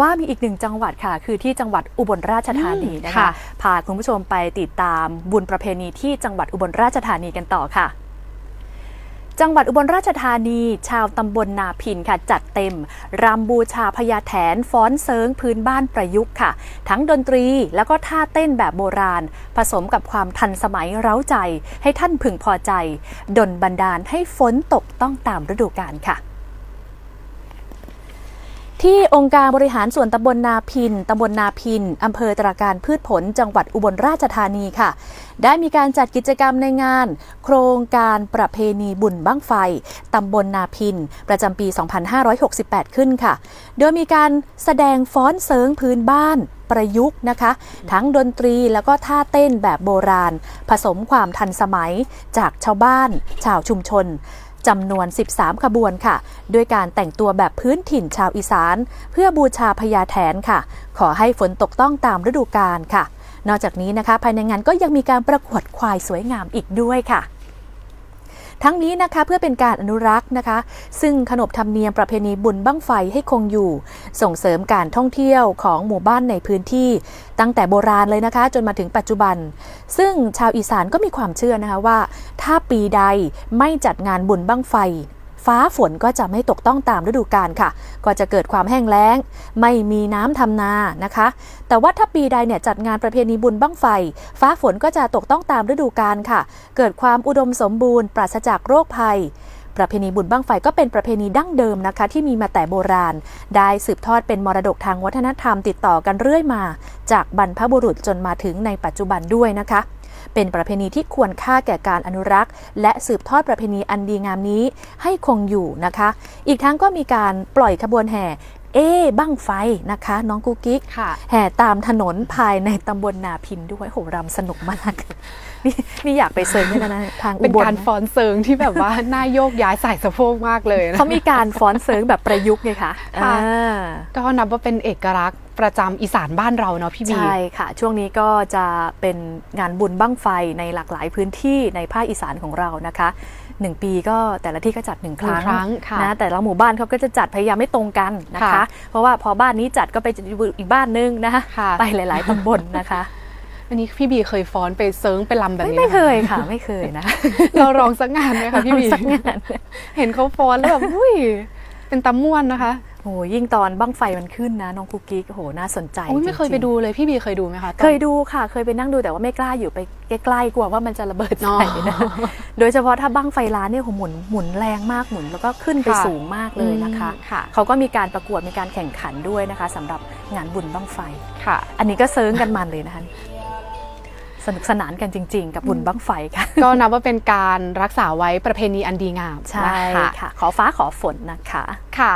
ว่ามีอีกหนึ่งจังหวัดค่ะ คือที่จังหวัดอุบลราชธานีนะคะค่ะพาคุณผู้ชมไปติดตามบุญประเพณีที่จังหวัดอุบลราชธานีกันต่อค่ะจังหวัดอุบลราชธานีชาวตำบลนาพินค่ะจัดเต็ม รำบูชาพญาแถนฟ้อนเซิงพื้นบ้านประยุกต์ค่ะ ทั้งดนตรีแล้วก็ท่าเต้นแบบโบราณ ผสมกับความทันสมัยเร้าใจ ให้ท่านพึงพอใจดลบันดาลให้ฝนตกต้องตามฤดูกาลค่ะ ที่องค์การบริหารส่วนตำบลนาพิน ตำบลนาพิน อำเภอตราการพืชผล จังหวัดอุบลราชธานีค่ะ ได้มีการจัดกิจกรรมในงาน โครงการประเพณีบุญบั้งไฟ ตำบลนาพิน ประจำปี 2568 ขึ้นค่ะ โดยมีการแสดงฟ้อนเสิงพื้นบ้านประยุกต์นะคะ ทั้งดนตรีแล้วก็ท่าเต้นแบบโบราณ ผสมความทันสมัยจากชาวบ้าน ชาวชุมชน จำนวน 13 ขบวนค่ะ ด้วยการแต่งตัวแบบพื้นถิ่นชาวอีสาน เพื่อบูชาพญาแถนค่ะ ขอให้ฝนตกต้องตามฤดูกาลค่ะ นอกจากนี้นะคะ ภายในงานก็ยังมีการประกวดควายสวยงามอีกด้วยค่ะ ทั้งนี้นะคะเพื่อเป็นการอนุรักษ์นะคะ ซึ่งขนบธรรมเนียมประเพณีบุญบั้งไฟให้คงอยู่ ส่งเสริมการท่องเที่ยวของหมู่บ้านในพื้นที่ ตั้งแต่โบราณเลยนะคะ จนมาถึงปัจจุบัน ซึ่งชาวอีสานก็มีความเชื่อนะคะว่า ถ้าปีใดไม่จัดงานบุญบั้งไฟ ฟ้าฝนก็จะไม่ตกต้องตามฤดูกาลค่ะ ก็จะเกิดความแห้งแล้ง ไม่มีน้ำทำนานะคะ แต่ว่าถ้าปีใดเนี่ยจัดงานประเพณีบุญบั้งไฟ ฟ้าฝนก็จะตกต้องตามฤดูกาลค่ะ เกิดความอุดมสมบูรณ์ปราศจากโรคภัยประเพณีบุญบั้งไฟก็เป็นประเพณีดั้งเดิมนะคะ ที่มีมาแต่โบราณ ได้สืบทอดเป็นมรดกทางวัฒนธรรมติดต่อกันเรื่อยมา จากบรรพบุรุษจนมาถึงในปัจจุบันด้วยนะคะ เป็นประเพณีที่ควรค่าแก่การอนุรักษ์ และสืบทอดประเพณีอันดีงามนี้ให้คงอยู่นะคะ อีกทั้งก็มีการปล่อยขบวนแห่เอ้บั้งไฟนะคะ น้องกุ๊กกิ๊กค่ะแห่ตามถนนภายในตำบลนาพินด้วยโหรำสนุกมากนี่นี่อยากไปเซิร์ฟด้วยนะทางอุเป็นบลการฟ้อนเซิงที่แบบว่าน่าโยกย้ายสายสะโพกมากเลยนะเขามีการฟ้อนเซิร์ฟแบบประยุกต์ไงคะค่ะอ่าก็นับว่าเป็นเอกลักษณ์ประจำอีสานบ้านเราเนาะพี่บีใช่ค่ะ ช่วงนี้ก็จะเป็นงานบุญบั้งไฟในหลากหลายพื้นที่ในภาคอีสานของเรานะคะหนึ่งปีก็แต่ละที่ก็จัดหนึ่งครั้งหนึ่งครั้งค่ะนะแต่ละหมู่บ้านเขาก็จะจัดพยายามไม่ตรงกันนะคะค่ะเพราะว่าพอบ้านนี้จัดก็ไปอีกบ้านนึงนะคะค่ะไปหลาย ๆตำบลนะคะ อันนี้พี่บีเคยฟ้อนไปเซิงไปลำแบบไม่นี้ไม่หเคยค่ะ ไม่เคยนะ เราร้องสักงานไหมคะพี่บีสักงานเห็นเขาฟ้อนแล้วแบบอุ้ยเป็นตำม่วนนะคะโอ้ยิ่งตอนบั้งไฟมันขึ้นนะน้องคุกกิ๊กโอ้โหน่าสนใจโอ้ยไม่เคยจริงๆไปดูเลยพี่บีเคยดูไหมคะตอนเคยดูค่ะ เคยไปนั่งดูแต่ว่าไม่กล้าอยู่ไปใกล้ๆกลัวว่ามันจะระเบิดอ๋อใส่นะโดยเฉพาะถ้าบั้งไฟล้านเนี่ยโหหมุนหมุนแรงมากหมุนแล้วก็ขึ้นไปค่ะสูงมากเลยนะคะอืมค่ะเขาก็มีการประกวดมีการแข่งขันด้วยนะคะสำหรับงานบุญบั้งไฟค่ะ อันนี้ก็เซิร์งกันมันเลยนะคะ สนุกสนานกันจริง ๆ กับบุญบั้งไฟค่ะ ก็นับว่าเป็นการรักษาไว้ประเพณีอันดีงามใช่นะคะค่ะ ขอฟ้าขอฝนนะคะค่ะ